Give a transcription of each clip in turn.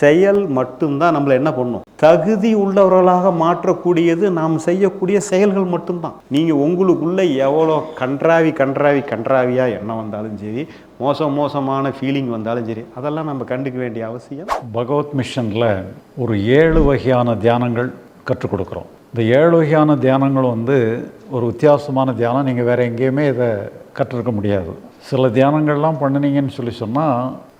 செயல் மட்டும்தான் நம்மளை என்ன பண்ணும்? தகுதி உள்ளவர்களாக மாற்றக்கூடியது நாம் செய்யக்கூடிய செயல்கள் மட்டும்தான். நீங்கள் உங்களுக்குள்ளே எவ்வளோ கன்றாவி கன்றாவி கன்றாவியாக என்ன வந்தாலும் சரி மோசம் மோசமான ஃபீலிங் வந்தாலும் சரி அதெல்லாம் நம்ம கண்டுக்க வேண்டிய அவசியம். பகவத் மிஷனில் ஒரு ஏழு வகையான தியானங்கள் கற்றுக் கொடுக்குறோம். இந்த ஏழு வகையான தியானங்கள் வந்து ஒரு வித்தியாசமான தியானம். நீங்கள் வேறு எங்கேயுமே இதை கற்றுருக்க முடியாது. சில தியானங்கள்லாம் பண்ணினீங்கன்னு சொல்லி சொன்னால்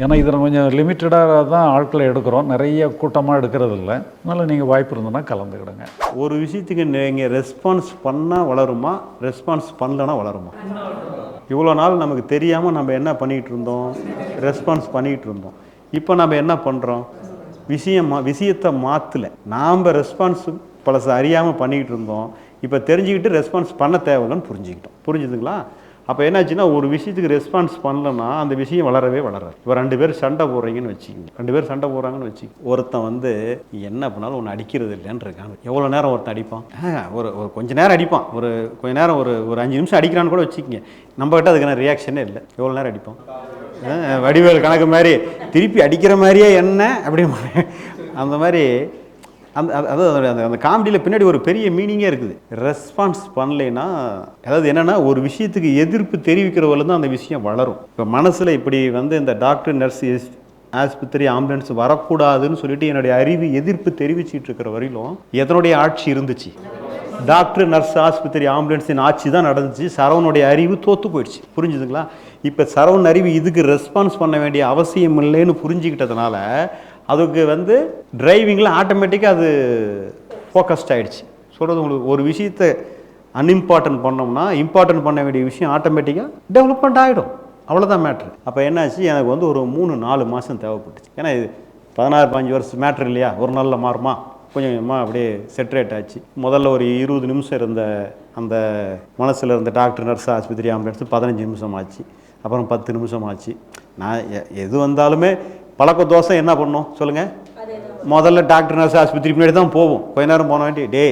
ஏன்னா இதில் கொஞ்சம் லிமிட்டடாக தான் ஆட்களை எடுக்கிறோம். நிறைய கூட்டமாக எடுக்கிறது இல்லை அதனால் நீங்கள் வாய்ப்பு இருந்ததுன்னா கலந்துக்கிடுங்க. ஒரு விஷயத்துக்கு நீங்கள் ரெஸ்பான்ஸ் பண்ணால் வளருமா? ரெஸ்பான்ஸ் பண்ணலன்னா வளருமா? இவ்வளோ நாள் நமக்கு தெரியாமல் நம்ம என்ன பண்ணிகிட்டு இருந்தோம்? ரெஸ்பான்ஸ் பண்ணிகிட்டு இருந்தோம். இப்போ நம்ம என்ன பண்ணுறோம் விஷயம் மா- விஷயத்தை மாற்றலை நாம் ரெஸ்பான்ஸ் பழச அறியாமல் பண்ணிக்கிட்டு இருந்தோம். இப்போ தெரிஞ்சுக்கிட்டு ரெஸ்பான்ஸ் பண்ண தேவையில்லைன்னு புரிஞ்சுக்கிட்டோம். புரிஞ்சுதுங்களா? அப்போ என்னாச்சுன்னா ஒரு விஷயத்துக்கு ரெஸ்பான்ஸ் பண்ணலன்னா அந்த விஷயம் வளரவே வளராது. இப்போ ரெண்டு பேர் சண்டை போடுறீங்கன்னு வச்சுக்கோங்க. ரெண்டு பேர் சண்டை போடுறாங்கன்னு வச்சுக்கோங்க. ஒருத்தன் வந்து என்ன பண்ணாலும் ஒன்று அடிக்கிறது இல்லைன்னு இருக்கான். எவ்வளோ நேரம் ஒருத்தன் அடிப்பான்? ஒரு ஒரு கொஞ்ச நேரம் அடிப்பான். ஒரு கொஞ்ச நேரம் ஒரு ஒரு அஞ்சு நிமிஷம் அடிக்கிறான்னு கூட வச்சுக்கோங்க. நம்ம கிட்ட அதுக்கான ரியாக்ஷனே இல்லை. எவ்வளோ நேரம் அடிப்பான்? ஆ, வடிவேல் கணக்கு மாதிரி திருப்பி அடிக்கிற மாதிரியே என்ன? அப்படி அந்த மாதிரி அந்த அது- அதாவது அந்த அந்த காமெடியில் பின்னாடி ஒரு பெரிய மீனிங்கே இருக்குது. ரெஸ்பான்ஸ் பண்ணலைன்னா அதாவது என்னென்னா ஒரு விஷயத்துக்கு எதிர்ப்பு தெரிவிக்கிறவர்கள் தான் அந்த விஷயம் வளரும். இப்போ மனசில் இப்படி வந்து இந்த டாக்டர் நர்ஸ் ஆஸ்பத்திரி ஆம்புலன்ஸ் வரக்கூடாதுன்னு சொல்லிட்டு என்னுடைய அறிவு எதிர்ப்பு தெரிவிச்சிட்டு இருக்கிற வரையிலும் எதனுடைய ஆட்சி இருந்துச்சு? டாக்டர் நர்ஸ் ஆஸ்பத்திரி ஆம்புலன்ஸின் ஆட்சி தான் நடந்துச்சு. சரவனுடைய அறிவு தோத்து போயிடுச்சு. புரிஞ்சுதுங்களா? இப்போ சரவண் அறிவு இதுக்கு ரெஸ்பான்ஸ் பண்ண வேண்டிய அவசியம் இல்லைன்னு புரிஞ்சுக்கிட்டதுனால அதுக்கு வந்து டிரைவிங்கில் ஆட்டோமேட்டிக்காக அது ஃபோக்கஸ்ட் ஆகிடுச்சு சொல்கிறது உங்களுக்கு ஒரு விஷயத்தை அன்இம்பார்ட்டன்ட் பண்ணோம்னா இம்பார்ட்டன்ட் பண்ண வேண்டிய விஷயம் ஆட்டோமேட்டிக்காக டெவலப்மெண்ட் ஆகிடும் அவ்வளோதான் மேட்ரு அப்போ என்னாச்சு? எனக்கு வந்து ஒரு மூணு நாலு மாதம் தேவைப்பட்டுச்சு. ஏன்னா இது பதினாறு பாஞ்சு வருஷம் மேட்ரு இல்லையா? ஒரு நாளில் மாறுமா? கொஞ்சம் கொஞ்சமாக அப்படியே செட்ரேட் ஆச்சு. முதல்ல ஒரு இருபது நிமிஷம் இருந்த அந்த மனசில் இருந்த டாக்டர் நர்ஸ் ஆஸ்பத்திரி ஆம்புலன்ஸ் பதினஞ்சு நிமிஷம் ஆச்சு. அப்புறம் பத்து நிமிஷம் ஆச்சு. நான் எ- எது வந்தாலுமே பழக்க தோசை என்ன பண்ணும்? சொல்லுங்கள் முதல்ல டாக்டர் நர்ஸ் ஆஸ்பத்திரி முன்னாடி தான் போவோம். கொஞ்ச நேரம் போன வேண்டிய டே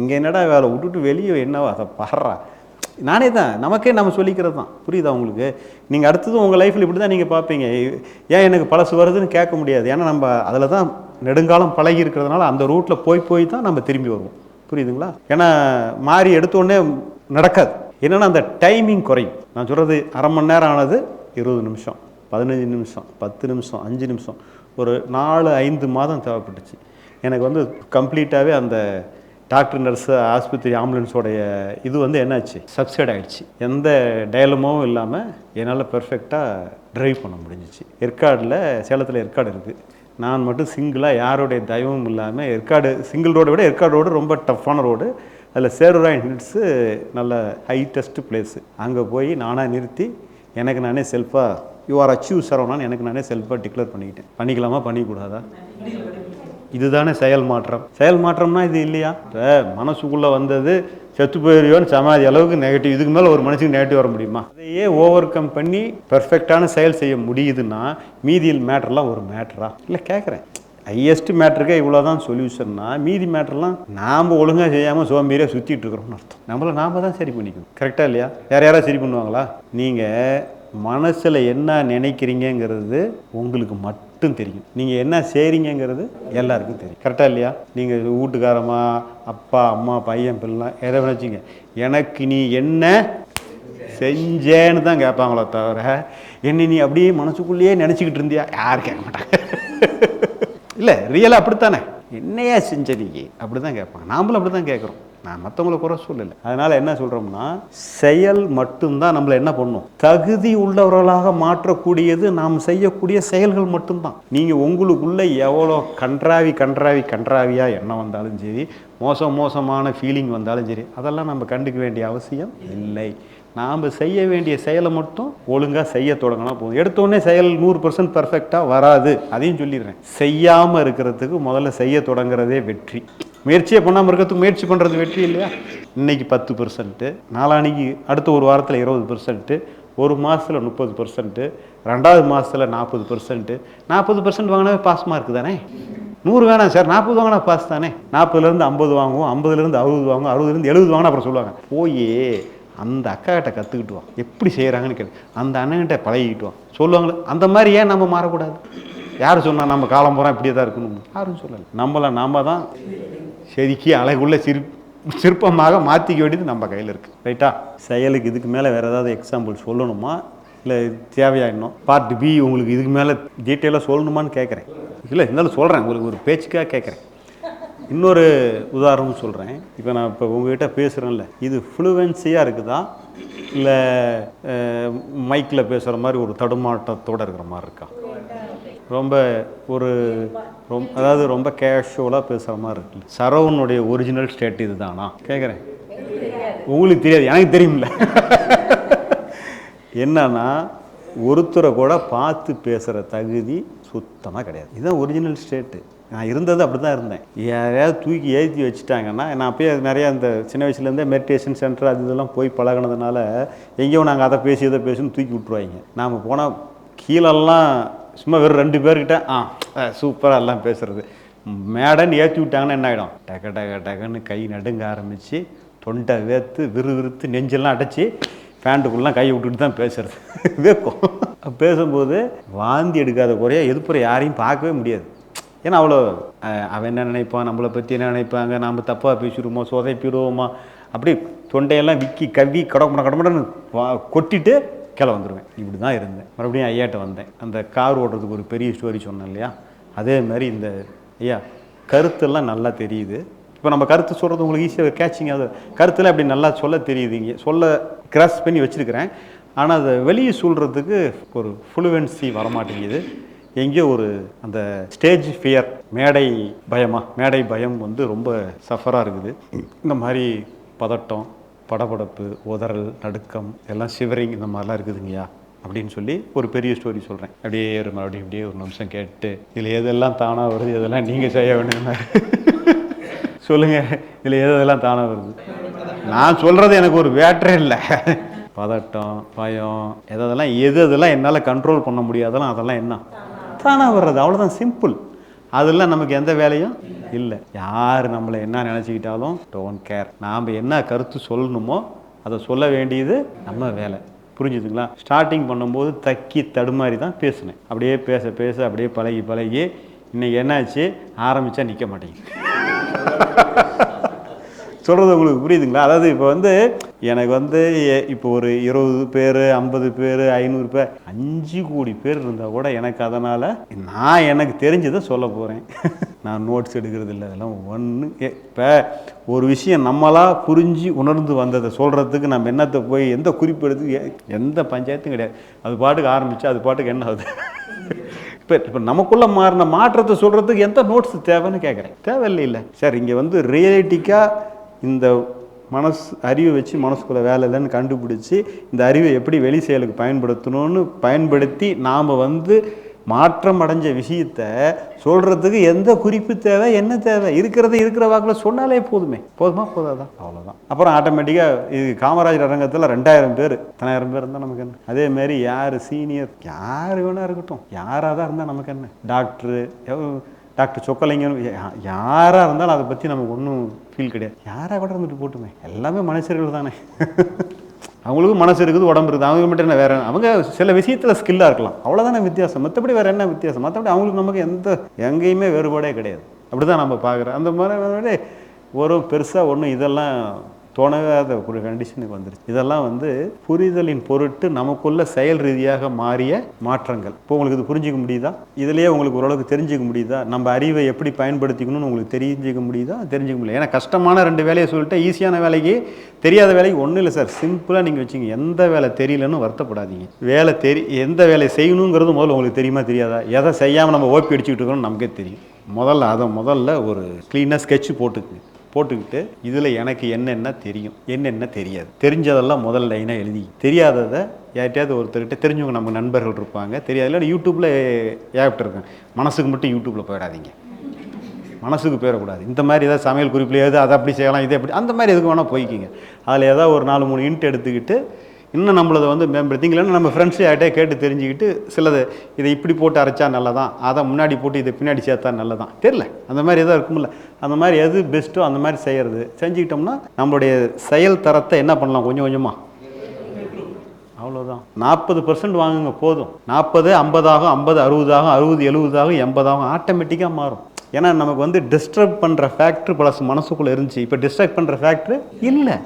இங்கே என்னடா வேலை? விட்டுட்டு வெளியே என்னவா? அதை பாடுறா. நானே தான். நமக்கே நம்ம சொல்லிக்கிறது தான். புரியுதா உங்களுக்கு? நீங்கள் அடுத்தது உங்கள் லைஃப்பில் இப்படி தான் நீங்கள் பார்ப்பீங்க. ஏன் எனக்கு பழசு வருதுன்னு கேட்க முடியாது. ஏன்னா நம்ம அதில் தான் நெடுங்காலம் பழகி இருக்கிறதுனால அந்த ரூட்டில் போய் போய் தான் நம்ம திரும்பி வருவோம். புரியுதுங்களா? ஏன்னா மாறி எடுத்தோடனே நடக்காது. என்னென்னா அந்த டைமிங் குறையும். நான் சொல்கிறது அரை மணி நேரம் ஆனது இருபது நிமிஷம். பதினஞ்சு நிமிஷம் பத்து நிமிஷம் அஞ்சு நிமிஷம் ஒரு நாலு ஐந்து மாதம் தேவைப்பட்டுச்சு. எனக்கு வந்து கம்ப்ளீட்டாகவே அந்த டாக்டர் நர்ஸு ஆஸ்பத்திரி ஆம்புலன்ஸோடைய இது வந்து என்னாச்சு? சப்சைட் ஆகிடுச்சு எந்த டயலமும் இல்லாமல் என்னால் பெர்ஃபெக்டாக ட்ரைவ் பண்ண முடிஞ்சிச்சு. ஏற்காடில் சேலத்தில் ஏற்காடு இருக்குது நான் மட்டும் சிங்கிளாக யாருடைய தயவும் இல்லாமல் ஏற்காடு சிங்கிள் ரோடை விட ஏற்காடு ரோடு ரொம்ப டஃப்பான ரோடு அதில் சேருராய் ஹில்ஸு நல்ல ஹைட்டஸ்ட் பிளேஸு அங்கே போய் நானாக நிறுத்தி எனக்கு நானே செல்ஃபாக யூ ஆர் அச்சீவ் சரவணான்னு எனக்கு நானே செல்ஃபாக டிக்ளேர் பண்ணிக்கிட்டேன். பண்ணிக்கலாமா? பண்ணிக்கூடாதா? இதுதானே செயல் மாற்றம். செயல் மாற்றம்னா இது இல்லையா? இப்போ மனசுக்குள்ளே வந்தது செத்து போயிடுவோன்னு சமாதி அளவுக்கு நெகட்டிவ் இதுக்கு மேலே ஒரு மனுஷனுக்கு நெகட்டிவ் வர முடியுமா? அதையே ஓவர் கம் பண்ணி பெர்ஃபெக்டான செயல் செய்ய முடியுதுன்னா மீதியில் மேட்டர்லாம் ஒரு மேட்டரா இல்லை கேட்குறேன் ஹையஸ்ட் மேட்ருக்கே இவ்வளோ தான் சொல்யூஷன்னா மீதி மேட்டர்லாம் நாம் ஒழுங்காக செய்யாமல் சோம்பேறியாக சுற்றிட்டு இருக்கிறோம்னு அர்த்தம். நம்மளை நாம் தான் சரி பண்ணிக்கணும். கரெக்டாக இல்லையா? வேறு யாராவது சரி பண்ணுவாங்களா? நீங்கள் மனசில் என்ன நினைக்கிறீங்கங்கிறது உங்களுக்கு மட்டும் தெரியும். நீங்கள் என்ன செய்கிறீங்கங்கிறது எல்லாருக்கும் தெரியும். கரெக்டாக இல்லையா? நீங்கள் வீட்டுக்காரமா அப்பா அம்மா பையன் பிள்ளைலாம் எதை நினச்சிங்க? எனக்கு நீ என்ன செஞ்சேன்னு தான் கேட்பாங்களோ தவிர என்ன நீ அப்படியே மனசுக்குள்ளேயே நினச்சிக்கிட்டு இருந்தியா? யாரும் கேட்க மாட்டாங்க. இல்லை ரியலாக அப்படித்தானே? என்னையா செஞ்ச நீ? அப்படி தான் கேட்பாங்க. நாமளும் அப்படி தான் கேட்குறோம். நான் மற்றவங்கள குறை சொல்லலை. அதனால் என்ன சொல்கிறோம்னா செயல் மட்டும்தான் நம்மளை என்ன பண்ணும்? தகுதி உள்ளவர்களாக மாற்றக்கூடியது நாம் செய்யக்கூடிய செயல்கள் மட்டும்தான். நீங்கள் உங்களுக்குள்ளே எவ்வளோ கன்றாவி கன்றாவி கன்றாவியாக என்ன வந்தாலும் சரி மோசம் மோசமான ஃபீலிங் வந்தாலும் சரி அதெல்லாம் நம்ம கண்டுக்க வேண்டிய அவசியம் இல்லை. நாம் செய்ய வேண்டிய செயலை மட்டும் ஒழுங்காக செய்ய தொடங்கினா போதும். எடுத்தோடனே செயல் நூறு பர்சன்ட் பர்ஃபெக்டாக வராது. அதையும் சொல்லிடுறேன். செய்யாமல் இருக்கிறதுக்கு முதல்ல செய்ய தொடங்குறதே வெற்றி. முயற்சியே பண்ணாமல் இருக்கிறதுக்கு முயற்சி பண்ணுறது வெற்றி இல்லையா? இன்னைக்கு பத்து பர்சன்ட்டு நாளானிக்கு அடுத்த ஒரு வாரத்தில் இருபது பர்சன்ட்டு ஒரு மாதத்தில் முப்பது பர்சன்ட்டு ரெண்டாவது மாதத்தில் நாற்பது பர்சன்ட்டு நாற்பது பர்சன்ட் வாங்கினாவே பாஸ் மார்க் தானே? நூறு வேணாம் சார் நாற்பது வாங்கினா பாஸ் தானே? நாற்பதுலேருந்து ஐம்பது வாங்குவோம் ஐம்பதுலேருந்து அறுபது வாங்குவோம் அறுபதுலேருந்து எழுபது வாங்கினா அப்புறம் சொல்லுவாங்க போய் அந்த அக்காக்கிட்ட கற்றுக்கிட்டுவான் எப்படி செய்கிறாங்கன்னு கேட்டு அந்த அண்ணன்கிட்ட பழகிக்கிட்டுவான் சொல்லுவாங்களே அந்த மாதிரி ஏன் நம்ம மாறக்கூடாது? யார் சொன்னால் நம்ம காலம் பூரா இப்படியே தான் இருக்கணும் யாரும் சொல்லலை. நம்மளை நாம் தான் செதுக்கி அழகுள்ள சிற் சிற்பமாக மாற்றிக்க வேண்டியது நம்ம கையில் இருக்குது ரைட்டா செயலுக்கு இதுக்கு மேலே வேறு ஏதாவது எக்ஸாம்பிள் சொல்லணுமா? இல்லை தேவையா இன்னும்? பார்ட் பி உங்களுக்கு இதுக்கு மேலே டீட்டெயிலாக சொல்லணுமான்னு கேட்குறேன் இல்லை இருந்தாலும் சொல்கிறேன் உங்களுக்கு ஒரு பேச்சுக்காக கேட்குறேன் இன்னொரு உதாரணம் சொல்கிறேன் இப்போ நான் இப்போ உங்ககிட்ட பேசுகிறேன்ல இது ஃப்ளூவன்சியாக இருக்குதா? இல்லை மைக்கில் பேசுகிற மாதிரி ஒரு தடுமாட்டத்தோடு இருக்கிற மாதிரி இருக்கா? ரொம்ப ஒரு ரொம் அதாவது ரொம்ப கேஷுவலாக பேசுகிற மாதிரி இருக்கு சரவனுடைய ஒரிஜினல் ஸ்டேட் இது தானா கேட்குறேன் உங்களுக்கு தெரியாது எனக்கு தெரியும்ல. என்னன்னா ஒருத்தரை கூட பார்த்து பேசுகிற தகுதி சுத்தமாக கிடையாது. இதுதான் ஒரிஜினல் ஸ்டேட்டு நான் இருந்தது அப்படி தான் இருந்தேன். யாரையாவது தூக்கி ஏற்றி வச்சுட்டாங்கன்னா நான் அப்பயே நிறையா இந்த சின்ன வயசுலேருந்தே மெடிடேஷன் சென்டர் அது இதெல்லாம் போய் பழகுனதுனால எங்கேயோ நாங்கள் அதை பேசி இதை பேசுன்னு தூக்கி விட்ருவாங்க நாம் போனால் கீழெல்லாம் சும்மா வெறும் ரெண்டு பேர்கிட்ட ஆ சூப்பராக எல்லாம் பேசுறது. மேடன்னு ஏற்றி விட்டாங்கன்னா என்ன ஆகிடும் டக டக டகன்னு கை நடுங்க ஆரம்பித்து தொண்டை வேர்த்து விறுவிறுத்து நெஞ்செல்லாம் அடைச்சி ஃபேண்ட்டுக்குள்ளலாம் கை விட்டுட்டு தான் பேசுறது. வேர்க்கும். பேசும்போது வாந்தி எடுக்காத குறைய எதிர்ப்புற யாரையும் பார்க்கவே முடியாது. ஏன்னா அவ்வளோ அவன் என்ன நினைப்பான்? நம்மளை பற்றி என்ன நினைப்பாங்க? நாம் தப்பாக பேசிடுவோமோ? சொதைப்பிடுவோமா? அப்படி தொண்டையெல்லாம் விக்கி கவ்வி கடமட கடமடன்னு வா கொட்டிட்டு கீழே வந்துடுவேன் இப்படி தான் இருந்தேன். மறுபடியும் ஐயாட்ட வந்தேன். அந்த கார் ஓட்டுறதுக்கு ஒரு பெரிய ஸ்டோரி சொன்னேன் இல்லையா? அதே மாதிரி இந்த ஐயா கருத்தெல்லாம் நல்லா தெரியுது. இப்போ நம்ம கருத்து சொல்கிறது உங்களுக்கு ஈஸியாக கேட்சிங் அது கருத்தில் அப்படி நல்லா சொல்ல தெரியுது இங்கே? சொல்ல கிராஸ் பண்ணி வச்சுருக்கிறேன். ஆனால் அதை வெளியே சொல்கிறதுக்கு ஒரு ஃப்ளூவென்சி வரமாட்டேங்குது. எங்கேயோ ஒரு அந்த ஸ்டேஜ் ஃபியர் மேடை பயமாக மேடை பயம் வந்து ரொம்ப சஃபராக இருக்குது. இந்த மாதிரி பதட்டம் படபடப்பு உதறல் நடுக்கம் எல்லாம் சிவரிங் இந்த மாதிரிலாம் இருக்குதுங்கய்யா அப்படின்னு சொல்லி ஒரு பெரிய ஸ்டோரி சொல்கிறேன் அப்படியே ஒரு மறுபடியும் அப்படியே ஒரு நிமிஷம் கேட்டு இதில் எதெல்லாம் தானாக வருது? இதெல்லாம் நீங்கள் செய்ய வேணும்னா சொல்லுங்கள் இதில் எதெல்லாம் தானாக வருது? நான் சொல்கிறது எனக்கு ஒரு வேற்றே இல்லை. பதட்டம் பயம் எதெல்லாம் எது அதெல்லாம் என்னால் கண்ட்ரோல் பண்ண முடியாதெல்லாம் அதெல்லாம் என்ன? தானாக வர்றது. அவ்வளோதான் சிம்பிள் அதெல்லாம் நமக்கு எந்த வேலையும் இல்லை. யார் நம்மளை என்ன நினச்சிக்கிட்டாலும் டோன்ட் கேர் நாம் என்ன கருத்து சொல்லணுமோ அதை சொல்ல வேண்டியது நம்ம வேலை. புரிஞ்சுதுங்களா? ஸ்டார்டிங் பண்ணும்போது தக்கி தடுமாறி தான் பேசினேன். அப்படியே பேச பேச அப்படியே பழகி பழகி இன்னைக்கு என்னாச்சு? ஆரம்பித்தா நிற்க மாட்டேங்குது. சொல்கிறது உங்களுக்கு புரியுதுங்களா? அதாவது இப்போ வந்து எனக்கு வந்து இப்போ ஒரு இருபது பேர் ஐம்பது பேர் ஐநூறு பேர் அஞ்சு கோடி பேர் இருந்தால் கூட எனக்கு அதனால் நான் எனக்கு தெரிஞ்சதை சொல்ல போகிறேன் நான் நோட்ஸ் எடுக்கிறது இல்லை அதெல்லாம் ஒன்று இப்போ ஒரு விஷயம் நம்மளாக புரிஞ்சு உணர்ந்து வந்ததை சொல்கிறதுக்கு நம்ம என்னத்தை போய் எந்த குறிப்பு எடுத்து எந்த பஞ்சாயத்தும் கிடையாது. அது பாட்டுக்கு ஆரம்பித்து அது பாட்டுக்கு என்ன ஆகுது. இப்போ இப்போ நமக்குள்ளே மாறின மாற்றத்தை சொல்கிறதுக்கு எந்த நோட்ஸ் தேவைன்னு கேட்குறேன் தேவையில்லை இல்லை. சார் இங்கே வந்து ரியலிட்டிக்காக இந்த மனசு அறிவை வச்சு மனசுக்குள்ள வேலை இல்லைன்னு கண்டுபிடிச்சி இந்த அறிவை எப்படி வெளி செயலுக்கு பயன்படுத்தணும்னு பயன்படுத்தி நாம் வந்து மாற்றம் அடைஞ்ச விஷயத்த சொல்கிறதுக்கு எந்த குறிப்பு தேவை என்ன தேவை? இருக்கிறத இருக்கிற வாக்கில் சொன்னாலே போதுமே. போதுமா? போதாதான் அவ்வளோதான் அப்புறம் ஆட்டோமேட்டிக்காக இது காமராஜர் அரங்கத்தில் ரெண்டாயிரம் பேர். இத்தனாயிரம் பேர் இருந்தால் நமக்கு என்ன? அதே மாதிரி யார் சீனியர் யார் வேணா இருக்கட்டும். யாராக தான் இருந்தால் நமக்கு என்ன? டாக்டரு டாக்டர் சொக்கலைங்கன்னு யா- யாராக இருந்தாலும் அதை பற்றி நமக்கு ஒன்றும் ஃபீல் கிடையாது. யாராக கூட இருந்துட்டு போட்டுமே. எல்லாமே மனுஷர்கள் தானே. அவங்களுக்கும் மனசு இருக்குது உடம்பு இருக்குது. அவங்க மட்டும் என்ன வேறு அவங்க சில விஷயத்தில் ஸ்கில்லாக இருக்கலாம். அவ்வளோதானே வித்தியாசம். மற்றபடி வேற என்ன வித்தியாசம்? மற்றபடி அவங்களுக்கு நமக்கு எந்த எங்கேயுமே வேறுபாடே கிடையாது. அப்படி தான் நம்ம பார்க்குறோம். அந்த மாதிரி ஒரு பெருசாக ஒன்றும் இதெல்லாம் தோணாத ஒரு கண்டிஷனுக்கு வந்துருச்சு. இதெல்லாம் வந்து புரிதலின் பொருட்டு நமக்குள்ள செயல் ரீதியாக மாறிய மாற்றங்கள். இப்போ உங்களுக்கு இது புரிஞ்சிக்க முடியுதா? இதுலேயே உங்களுக்கு ஓரளவுக்கு தெரிஞ்சுக்க முடியுதா? நம்ம அறிவை எப்படி பயன்படுத்திக்கணும்னு உங்களுக்கு தெரிஞ்சுக்க முடியுதா? தெரிஞ்சுக்க முடியல. ஏன்னா கஷ்டமான ரெண்டு வேலையை சொல்லிட்டு ஈஸியான வேலைக்கு தெரியாத வேலைக்கு ஒன்றும் இல்லை சார் சிம்பிளாக நீங்கள் வச்சுங்க. எந்த வேலை தெரியலன்னு வருத்தப்படாதீங்க. வேலை தெரி எந்த வேலையை செய்யணுங்கிறது முதல்ல உங்களுக்கு தெரியுமா தெரியாதா? எதை செய்யாமல் நம்ம ஓப்பி அடிச்சுக்கிட்டு இருக்கோம்னு நமக்கே தெரியும். முதல்ல அதை முதல்ல ஒரு க்ளீனாக ஸ்கெட்ச் போட்டுக்குங்க. போட்டுக்கிட்டு இதில் எனக்கு என்னென்ன தெரியும் என்னென்ன தெரியாது. தெரிஞ்சதெல்லாம் முதல் லைனாக எழுதி. தெரியாததை யார்கிட்டயாவது ஒருத்தர்கிட்ட தெரிஞ்சவங்க நம்ம நண்பர்கள் இருப்பாங்க. தெரியாது. இல்லை யூடியூப்பில் ஏகப்பட்டு இருக்காங்க மனசுக்கு மட்டும் யூடியூப்பில் போயிடாதீங்க. மனசுக்கு போயிடக்கூடாது. இந்த மாதிரி ஏதாவது சமையல் குறிப்பில் ஏதாவது அதை அப்படி செய்யலாம் இதை அப்படி அந்த மாதிரி எதுக்கு வேணால் போய்க்கிங்க. அதில் ஏதாவது ஒரு நாலு மூணு இன்ட் எடுத்துக்கிட்டு இன்னும் நம்மளதை வந்து மேம்படுத்தி இல்லைன்னா நம்ம ஃப்ரெண்ட்ஸ் ஆகிட்டே கேட்டு தெரிஞ்சுக்கிட்டு சிலது இதை இப்படி போட்டு அரைச்சா நல்லதான் அதை முன்னாடி போட்டு இதை பின்னாடி சேர்த்தா நல்லதான் தெரில அந்த மாதிரி எதாவது இருக்கும்ல அந்த மாதிரி எது பெஸ்ட்டோ அந்த மாதிரி செய்கிறது செஞ்சுக்கிட்டோம்னா நம்மளுடைய செயல் தரத்தை என்ன பண்ணலாம்? கொஞ்சம் கொஞ்சமாக அவ்வளோதான் நாற்பது பர்சன்ட் வாங்குங்க போதும். நாற்பது ஐம்பதாகும் ஐம்பது அறுபதாகும் அறுபது எழுபதாகும் எண்பதாகும் ஆட்டோமேட்டிக்காக மாறும். ஏன்னா நமக்கு வந்து டிஸ்டர்ப் பண்ணுற ஃபேக்ட்ரி பழசு மனசுக்குள்ளே இருந்துச்சு. இப்போ டிஸ்டர்ப் பண்ணுற ஃபேக்ட்ரி இல்லை.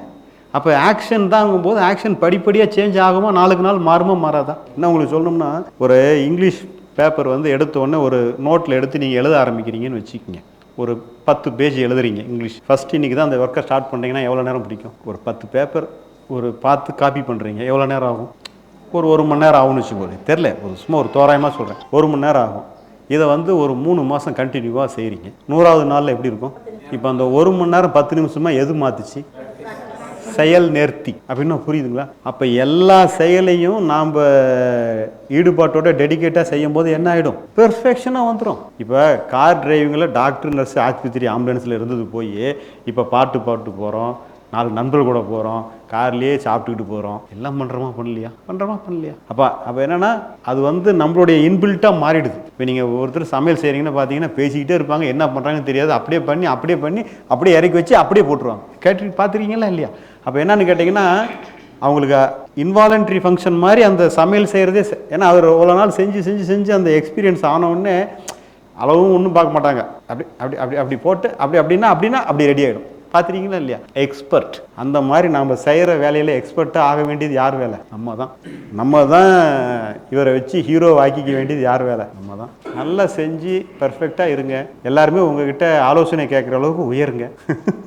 அப்போ ஆக்ஷன் தாங்கும்போது ஆக்ஷன் படிப்படியாக சேஞ்ச் ஆகுமா? நாளுக்கு நாள் மாறுமா? மாறாதா? என்ன உங்களுக்கு சொல்லணும்னா ஒரு இங்கிலீஷ் பேப்பர் வந்து எடுத்த உடனே ஒரு நோட்டில் எடுத்து நீங்கள் எழுத ஆரம்பிக்கிறீங்கன்னு வச்சுக்கோங்க. ஒரு பத்து பேஜ் எழுதுறீங்க இங்கிலீஷ் ஃபஸ்ட் இன்றைக்கி தான் அந்த ஒர்க்கை ஸ்டார்ட் பண்ணுறீங்கன்னா எவ்வளோ நேரம் பிடிக்கும்? ஒரு பத்து பேப்பர் ஒரு பார்த்து காப்பி பண்ணுறீங்க எவ்வளோ நேரம் ஆகும்? ஒரு ஒரு மணி நேரம் ஆகும்னு வச்சுக்கோங்க தெரில ஒரு சும்மா ஒரு தோராயமாக சொல்கிறேன் ஒரு மணி நேரம் ஆகும். இதை வந்து ஒரு மூணு மாதம் கண்டினியூவாக செய்கிறீங்க நூறாவது நாளில் எப்படி இருக்கும்? இப்போ அந்த ஒரு மணி நேரம் பத்து நிமிஷமாக எது மாற்றுச்சு செயல் நேர்த்தி. அப்படின்னா புரியுதுங்களா? அப்போ எல்லா செயலையும் நாம் ஈடுபாட்டோட டெடிகேட்டாக செய்யும் போது என்ன ஆகிடும் பெர்ஃபெக்ஷனாக வந்துடும் இப்போ கார் டிரைவிங்கில் டாக்டர் நர்ஸ் ஆஸ்பத்திரி ஆம்புலன்ஸில் இருந்தது போய் இப்போ பாட்டு பாட்டு போகிறோம் நாலு நண்பர்கள் கூட போகிறோம் கார்லேயே சாப்பிட்டுக்கிட்டு போகிறோம் எல்லாம் பண்ணுறோமா பண்ணலையா? பண்ணுறோமா பண்ணலையா? அப்போ அப்போ என்னென்னா அது வந்து நம்மளுடைய இன்பில்ட்டாக மாறிடுது. இப்போ நீங்கள் ஒருத்தர் சமையல் செய்கிறீங்கன்னு பார்த்தீங்கன்னா பேசிக்கிட்டே இருப்பாங்க. என்ன பண்ணுறாங்கன்னு தெரியாது. அப்படியே பண்ணி அப்படியே பண்ணி அப்படியே இறக்கி வச்சு அப்படியே போட்டுருவாங்க. கேட்டு பார்த்துருக்கீங்களா இல்லையா? அப்போ என்னன்னு கேட்டிங்கன்னா அவங்களுக்கு இன்வாலண்ட்ரி ஃபங்க்ஷன் மாதிரி அந்த சமையல் செய்கிறதே ஏன்னா அவர் இவ்வளோ நாள் செஞ்சு செஞ்சு செஞ்சு அந்த எக்ஸ்பீரியன்ஸ் ஆனவுடனே அளவும் ஒன்றும் பார்க்க மாட்டாங்க. அப்படி அப்படி அப்படி அப்படி போட்டு அப்படி அப்படின்னா அப்படின்னா அப்படி ரெடி ஆகிடும் பார்த்துருக்கீங்களா இல்லையா? எக்ஸ்பர்ட் அந்த மாதிரி நாம் செய்கிற வேலையில் எக்ஸ்பர்ட்டாக ஆக வேண்டியது யார் வேலை? நம்ம தான் நம்ம தான் இவரை வச்சு ஹீரோ ஆக்கிக்க வேண்டியது யார் வேலை? நம்ம தான் நல்லா செஞ்சு பர்ஃபெக்டாக இருங்க. எல்லாருமே உங்ககிட்ட ஆலோசனை கேட்குற அளவுக்கு உயருங்க.